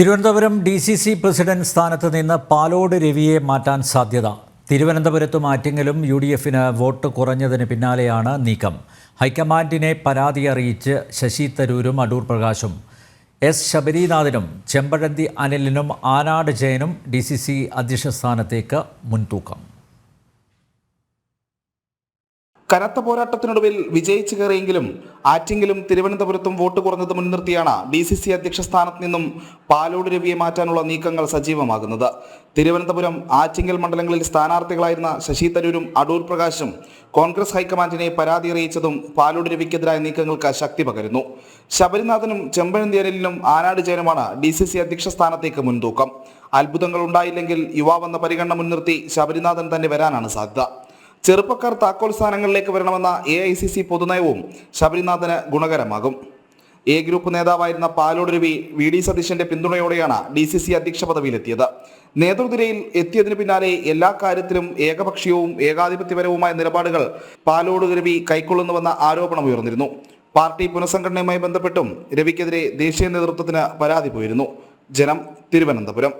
Thiruvananthapuram D C C president സ്ഥാനത്ത് നിന്ന് പാലോട് രവിയെ മാറ്റാൻ സാധ്യത. തിരുവനന്തപുരത്തും ആറ്റിങ്ങലും യു ഡി എഫിന് വോട്ട് കുറഞ്ഞതിന് പിന്നാലെയാണ് നീക്കം. ഹൈക്കമാൻഡിനെ പരാതി അറിയിച്ച് ശശി തരൂരും അടൂർ പ്രകാശും. എസ് ശബരിനാഥിനും ചെമ്പഴന്തി അനിലിനും ആനാട് ജയനും ഡി സി സി അധ്യക്ഷ സ്ഥാനത്തേക്ക് മുൻതൂക്കം. കനത്ത പോരാട്ടത്തിനൊടുവിൽ വിജയിച്ചു കയറിയെങ്കിലും ആറ്റിങ്കിലും തിരുവനന്തപുരത്തും വോട്ട് കുറഞ്ഞത് മുൻനിർത്തിയാണ് ഡി സി സി അധ്യക്ഷ സ്ഥാനത്ത് നിന്നും പാലോട് രവിയെ മാറ്റാനുള്ള നീക്കങ്ങൾ സജീവമാകുന്നത്. തിരുവനന്തപുരം ആറ്റിങ്ങൽ മണ്ഡലങ്ങളിൽ സ്ഥാനാർത്ഥികളായിരുന്ന ശശി തരൂരും അടൂർ പ്രകാശും കോൺഗ്രസ് ഹൈക്കമാൻഡിനെ പരാതി അറിയിച്ചതും പാലോട് രവിക്കെതിരായ നീക്കങ്ങൾക്ക് ശക്തി പകരുന്നു. ശബരിനാഥനും ചെമ്പഴന്തിയനിലിനും ആനാട് ജയനുമാണ് ഡി സി സി അധ്യക്ഷ സ്ഥാനത്തേക്ക് മുൻതൂക്കം. അത്ഭുതങ്ങൾ ഉണ്ടായില്ലെങ്കിൽ യുവാവെന്ന പരിഗണന മുൻനിർത്തി ശബരിനാഥൻ തന്നെ വരാനാണ് സാധ്യത. ചെറുപ്പക്കാർ താക്കോൽ സ്ഥാനങ്ങളിലേക്ക് വരണമെന്ന എ ഐ സി സി പൊതുനയവും ശബരിനാഥന് ഗുണകരമാകും. എ ഗ്രൂപ്പ് നേതാവായിരുന്ന പാലോട് രവി വി ഡി സതീശന്റെ പിന്തുണയോടെയാണ് ഡി സി സി അധ്യക്ഷ പദവിയിലെത്തിയത്. നേതൃനിരയിൽ എത്തിയതിനു പിന്നാലെ എല്ലാ കാര്യത്തിലും ഏകപക്ഷീയവും ഏകാധിപത്യപരവുമായ നിലപാടുകൾ പാലോട് രവി കൈക്കൊള്ളുന്നുവെന്ന ആരോപണം ഉയർന്നിരുന്നു. പാർട്ടി പുനഃസംഘടനയുമായി ബന്ധപ്പെട്ടും രവിക്കെതിരെ ദേശീയ നേതൃത്വത്തിന് പരാതി പോയിരുന്നു. ജനം തിരുവനന്തപുരം.